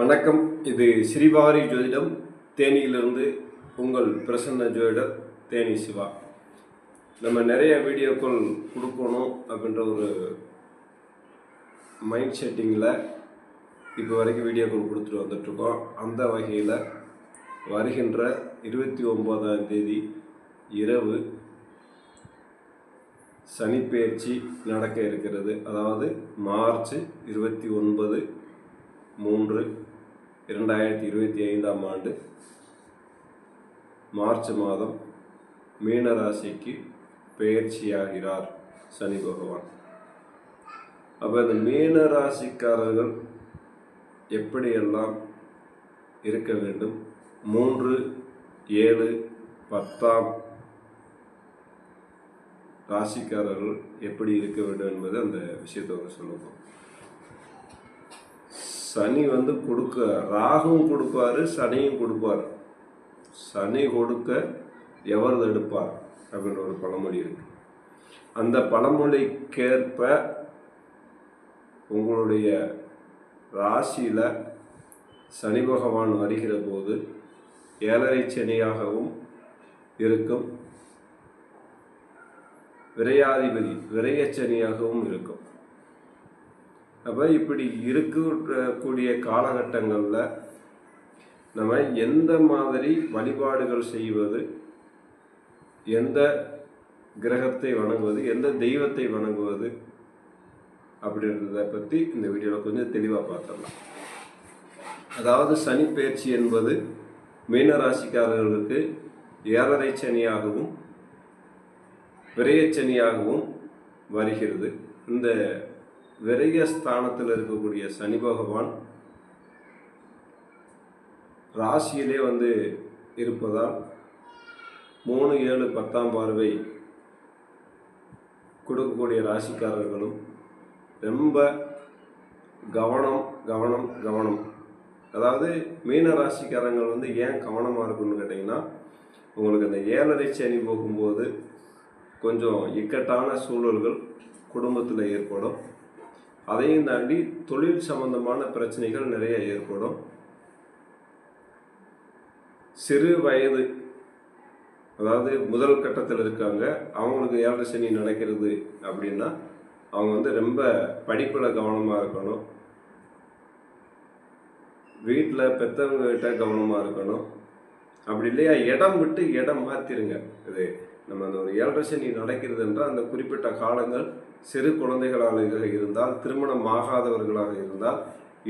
வணக்கம். இது ஸ்ரீபாரி ஜோதிடம். தேனியிலிருந்து உங்கள் பிரசன்ன ஜோதிடர் தேனி சிவா. நம்ம நிறைய வீடியோக்கள் கொடுக்கணும் அப்படின்ற ஒரு மைண்ட் செட்டிங்கில் இப்போ வரைக்கும் வீடியோக்கள் கொடுத்துட்டு வந்துட்ருக்கோம் அந்த வகையில் வருகின்ற இருபத்தி ஒம்போதாம் தேதி இரவு சனிப்பெயர்ச்சி நடக்க இருக்கிறது. அதாவது மார்ச் இருபத்தி ஒன்பது மூன்று இரண்டாயிரத்தி இருபத்தி ஐந்தாம் ஆண்டு மார்ச் மாதம் மீன ராசிக்கு பெயர்ச்சியாகிறார் சனி பகவான். அப்போ இந்த மீன ராசிக்காரர்கள் எப்படியெல்லாம் இருக்க வேண்டும்? மூன்று ஏழு பத்தாம் ராசிக்காரர்கள் எப்படி இருக்க வேண்டும் என்பது அந்த விஷயத்தை வந்து சொல்லுவோம் சனி வந்து கொடுக்க ராகுவும் கொடுப்பாரு சனியும் கொடுப்பார். சனி கொடுக்க எவர் எடுப்பார் அப்படின்ற ஒரு பழமொழி இருக்கு. அந்த பழமொழிக்கேற்ப உங்களுடைய ராசியில் சனி பகவான் வருகிற போது ஏழரை சனியாகவும் இருக்கும். விரையாதிபதி விரையச்சனியாகவும் இருக்கும். அப்போ இப்படி இருக்கக்கூடிய காலகட்டங்களில் நம்ம எந்த மாதிரி வழிபாடுகள் செய்வது எந்த கிரகத்தை வணங்குவது எந்த தெய்வத்தை வணங்குவது அப்படின்றத பற்றி இந்த வீடியோவில் கொஞ்சம் தெளிவாக பார்த்துடலாம். அதாவது சனி பயிற்சி என்பது மீனராசிக்காரர்களுக்கு ஏழரை சனியாகவும் விரையச்சனியாகவும் வருகிறது. இந்த விரய ஸ்தானத்தில் இருக்கக்கூடிய சனி பகவான் ராசியிலே வந்து இருப்பதால் மூணு ஏழு பத்தாம் பார்வை கொடுக்கக்கூடிய ராசிக்காரர்களும் ரொம்ப கவனம் கவனம் கவனம். அதாவது மீன ராசிக்காரங்கள் வந்து ஏன் கவனமாக இருக்குன்னு கேட்டிங்கன்னா உங்களுக்கு அந்த ஏழரை சனி போகும்போது கொஞ்சம் இக்கட்டான சூழல்கள் குடும்பத்தில் ஏற்படும். அதையும் தாண்டி தொழில் சம்பந்தமான பிரச்சனைகள் நிறைய ஏற்படும். சிறு வயது அதாவது முதல் கட்டத்தில் இருக்காங்க அவங்களுக்கு ஏழரை சனி நடக்கிறது அப்படின்னா அவங்க வந்து ரொம்ப படிப்பில் கவனமாக இருக்கணும். வீட்டில் பெற்றவங்ககிட்ட கவனமாக இருக்கணும். அப்படி இல்லையா? இடம் விட்டு இடம் மாற்றிருங்க இது நம்ம அந்த ஒரு ஏழரை சனி நடக்கிறது என்றால் அந்த குறிப்பிட்ட காலங்கள் சிறு குழந்தைகளாக இருந்தால் திருமணம் ஆகாதவர்களாக இருந்தால்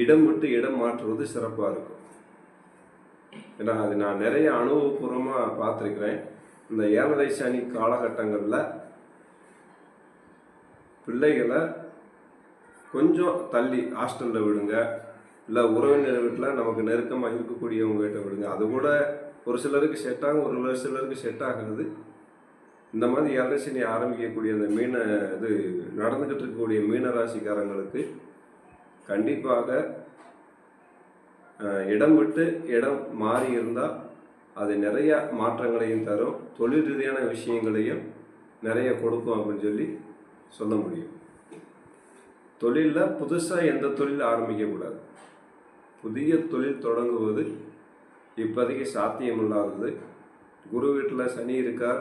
இடம் விட்டு இடம் மாற்றுவது சிறப்பாக இருக்கும். ஏன்னா அது நான் நிறைய அனுபவபூர்வமாக பார்த்துருக்கிறேன். இந்த ஏழரை சனி காலகட்டங்களில் பிள்ளைகளை கொஞ்சம் தள்ளி ஹாஸ்டலில் விடுங்க. இல்லை உறவினர் வீட்டில் நமக்கு நெருக்கமாக இருக்கக்கூடியவங்க கிட்ட விடுங்க. அது கூட ஒரு சிலருக்கு செட் ஆகும் ஒரு சிலருக்கு செட் ஆகுது. இந்த மாதிரி ஏழரை சனி ஆரம்பிக்கக்கூடிய அந்த மீன இது நடந்துக்கிட்டு இருக்கக்கூடிய மீன ராசிக்காரங்களுக்கு கண்டிப்பாக இடம் விட்டு இடம் மாறி இருந்தால் அது நிறைய மாற்றங்களையும் தரும். தொழில் ரீதியான விஷயங்களையும் நிறைய கொடுக்கும் அப்படின்னு சொல்லி சொல்ல முடியும். தொழிலில் புதுசாக எந்த தொழில் ஆரம்பிக்கக்கூடாது புதிய தொழில் தொடங்குவது இப்போதைக்கு சாத்தியமில்லாதது. குரு வீட்டில் சனி இருக்கார்.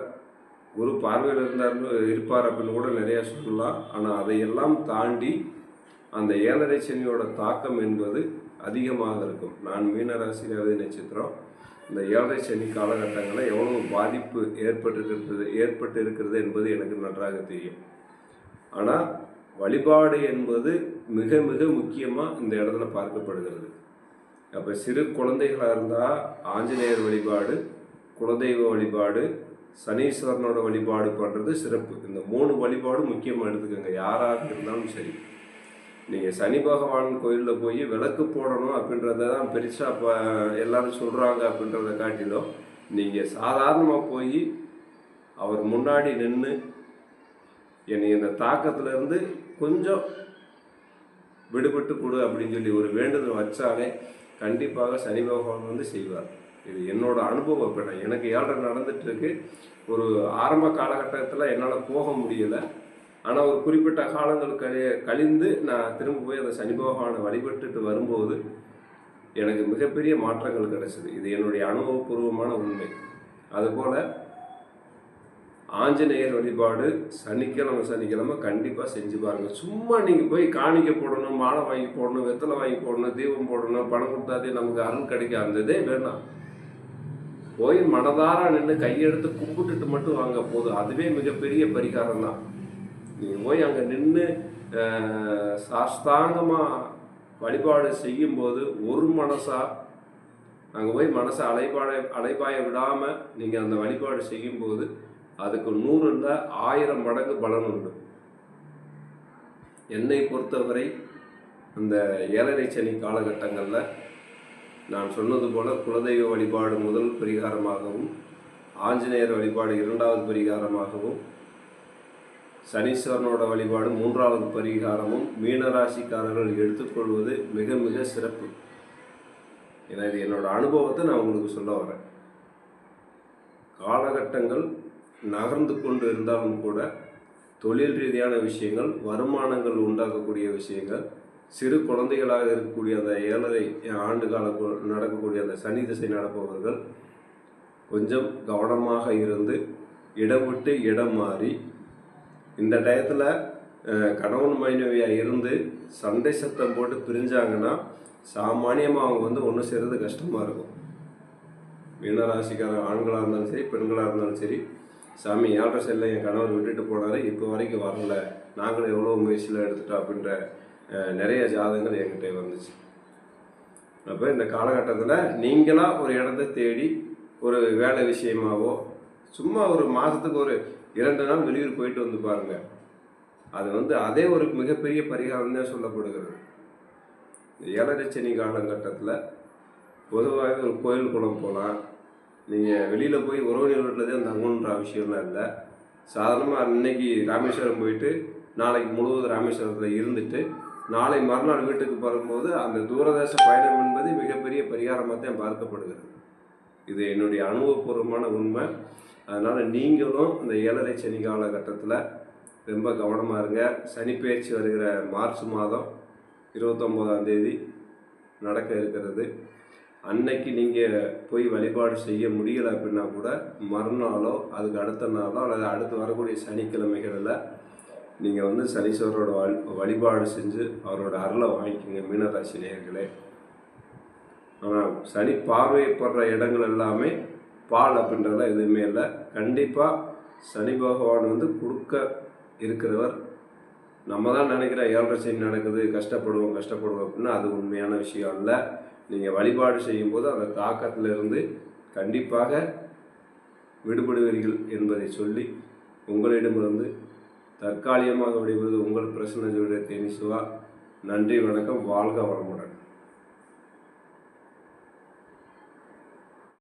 குரு பார்வையில் இருந்தார்னு இருப்பார் அப்படின்னு கூட நிறையா சொல்லலாம். ஆனால் அதையெல்லாம் தாண்டி அந்த ஏழரை சனியோட தாக்கம் என்பது அதிகமாக இருக்கும். நான் மீனராசி ரேவதி நட்சத்திரம் இந்த ஏழரை சனி காலகட்டங்களில் எவ்வளவு பாதிப்பு ஏற்பட்டிருக்கிறது ஏற்பட்டு இருக்கிறது என்பது எனக்கு நன்றாக தெரியும். ஆனால் வழிபாடு என்பது மிக மிக முக்கியமாக இந்த இடத்துல பார்க்கப்படுகிறது. அப்போ சிறு குழந்தைகளாக இருந்தால் ஆஞ்சநேயர் வழிபாடு குலதெய்வ வழிபாடு சனீஸ்வரனோட வழிபாடு பண்ணுறது சிறப்பு. இந்த மூணு வழிபாடும் முக்கியமாக எடுத்துக்கோங்க. யாராக இருந்தாலும் சரி. நீங்கள் சனி பகவான் கோயிலில் போய் விளக்கு போடணும் அப்படின்றத தான் பெருசாக இப்போ எல்லாரும் சொல்கிறாங்க அப்படின்றத காட்டிலும் நீங்கள் சாதாரணமாக போய் அவர் முன்னாடி நின்று என்னை இந்த தாக்கத்துலேருந்து கொஞ்சம் விடுபட்டு கொடு அப்படின்னு சொல்லி ஒரு வேண்டுதல் வச்சாலே கண்டிப்பாக சனி பகவான் வந்து செய்வார். இது என்னோட அனுபவம் இப்போ நான் எனக்கு ஏழரை நடந்துட்டு இருக்கு ஒரு ஆரம்ப காலகட்டத்தில் என்னால் போக முடியலை. ஆனால் ஒரு குறிப்பிட்ட காலங்கள் கழி கழிந்து நான் திரும்ப போய் அந்த சனி பகவானை வழிபட்டுட்டு வரும்போது எனக்கு மிகப்பெரிய மாற்றங்கள் கிடைச்சது. இது என்னுடைய அனுபவபூர்வமான உண்மை. அதுபோல் ஆஞ்சநேயர் வழிபாடு சனிக்கிழமை சனிக்கிழமை கண்டிப்பாக செஞ்சு பாருங்கள் சும்மா நீங்கள் போய் காணிக்கை போடணும் மாலை வாங்கி போடணும் வெத்தலை வாங்கி போடணும் தீபம் போடணும் பணம் கொடுத்தாதே நமக்கு அருள் கிடைக்க அந்த இதே வேணாம் போய் மனதார நின்று கையெடுத்து கும்பிட்டுட்டு மட்டும் வாங்க போதும். அதுவே மிகப்பெரிய பரிகாரம் தான். நீங்கள் போய் அங்கே நின்று சாஸ்தாங்கமாக வழிபாடு செய்யும்போது ஒரு மனசாக அங்கே போய் மனசை அலைபாய அலைபாய விடாமல் நீங்கள் அந்த வழிபாடு செய்யும்போது அதுக்கு நூறு இருந்தால் ஆயிரம் மடங்கு பலன் உண்டு. என்னை பொறுத்தவரை அந்த ஏழரை சனி காலகட்டங்களில் நான் சொன்னது போல குலதெய்வ வழிபாடு முதல் பரிகாரமாகவும் ஆஞ்சநேயர் வழிபாடு இரண்டாவது பரிகாரமாகவும் சனீஸ்வரனோட வழிபாடு மூன்றாவது பரிகாரமும் மீனராசிக்காரர்கள் எடுத்துக்கொள்வது மிக மிக சிறப்பு. ஏன்னா இது என்னோட அனுபவத்தை நான் உங்களுக்கு சொல்ல வரேன். காலகட்டங்கள் நகர்ந்து கொண்டு இருந்தாலும் கூட தொழில் ரீதியான விஷயங்கள் வருமானங்கள் உண்டாக்கக்கூடிய விஷயங்கள் சிறு குழந்தைகளாக இருக்கக்கூடிய அந்த ஏழரை ஆண்டு கால கு- நடக்கக்கூடிய அந்த சனி திசை நடப்பவர்கள் கொஞ்சம் கவனமாக இருந்து இடம் விட்டு இடம் மாறி இந்த டயத்தில் கணவன் மனைவியாக இருந்து சண்டை சத்தம் போட்டு பிரிஞ்சாங்கன்னா சாமானியமாக அவங்க வந்து ஒன்று சேர்றது கஷ்டமாக இருக்கும். மீனராசிக்கார ஆண்களாக இருந்தாலும் சரி பெண்களாக இருந்தாலும் சரி சாமி ஏழரை செல்ல என் கணவர் விட்டுட்டு போனார். இப்போ வரைக்கும் வரல. நாங்களும் எவ்வளோ முயற்சியில் எடுத்துட்டோம் அப்படின்ற நிறைய ஜாதகங்கள் என்கிட்ட வந்துச்சு. அப்போ இந்த காலகட்டத்தில் நீங்களாக ஒரு இடத்த தேடி ஒரு வேலை விஷயமாவோ சும்மா ஒரு மாதத்துக்கு ஒரு இரண்டு நாள் வெளியூர் போயிட்டு வந்து பாருங்கள் அது வந்து அதே ஒரு மிகப்பெரிய பரிகாரம் தான் சொல்லப்படுகிறது. இந்த ஏழரை சனி காலகட்டத்தில் பொதுவாகவே ஒரு கோயில் குளம் போகலாம் நீங்கள் வெளியில் போய் உறவினர் வீட்டில் தான் தங்கணுன்ற அவசியம்லாம் இல்லை. சாதாரணமாக இன்னைக்கு ராமேஸ்வரம் போயிட்டு நாளைக்கு முழுவதும் ராமேஸ்வரத்தில் இருந்துட்டு நாளை மறுநாள் வீட்டுக்கு வரும்போது அந்த தூரதேச பயணம் என்பது மிகப்பெரிய பரிகாரமாக தான் பார்க்கப்படுகிறது. இது என்னுடைய அனுபவபூர்வமான உண்மை. அதனால் நீங்களும் இந்த ஏழரை சனி காலகட்டத்தில் ரொம்ப கவனமாக இருங்க. சனிப்பெயர்ச்சி வருகிற மார்ச் மாதம் இருபத்தொம்போதாம் தேதி நடக்க இருக்கிறது. அன்னைக்கு நீங்கள் போய் வழிபாடு செய்ய முடியலை அப்படின்னா கூட மறுநாளோ அதுக்கு அடுத்த நாளோ அல்லது அடுத்து வரக்கூடிய சனிக்கிழமைகளில் நீங்கள் வந்து சனீஸ்வரரோட வழி வழிபாடு செஞ்சு அவரோட அருளை வாங்கிக்கோங்க மீனராசி நேர்களே ஆனால் சனி பார்வைப்படுற இடங்கள் எல்லாமே பால் அப்படின்றதெல்லாம் எதுவுமே இல்லை. கண்டிப்பாக சனி பகவான் வந்து கொடுக்க இருக்கிறவர். நம்ம தான் நினைக்கிறோம் ஏழரை சனி நடக்குது கஷ்டப்படுவோம் கஷ்டப்படுவோம் அப்படின்னா அது உண்மையான விஷயம் இல்லை. நீங்கள் வழிபாடு செய்யும்போது அந்த தாக்கத்திலிருந்து கண்டிப்பாக விடுபடுவீர்கள் என்பதை சொல்லி உங்களிடமிருந்து தற்காலிகமாக விடுவது உங்கள் பிரசன்ன ஜோதிட தேனி சிவா. நன்றி வணக்கம் வாழ்க வளமுடன்.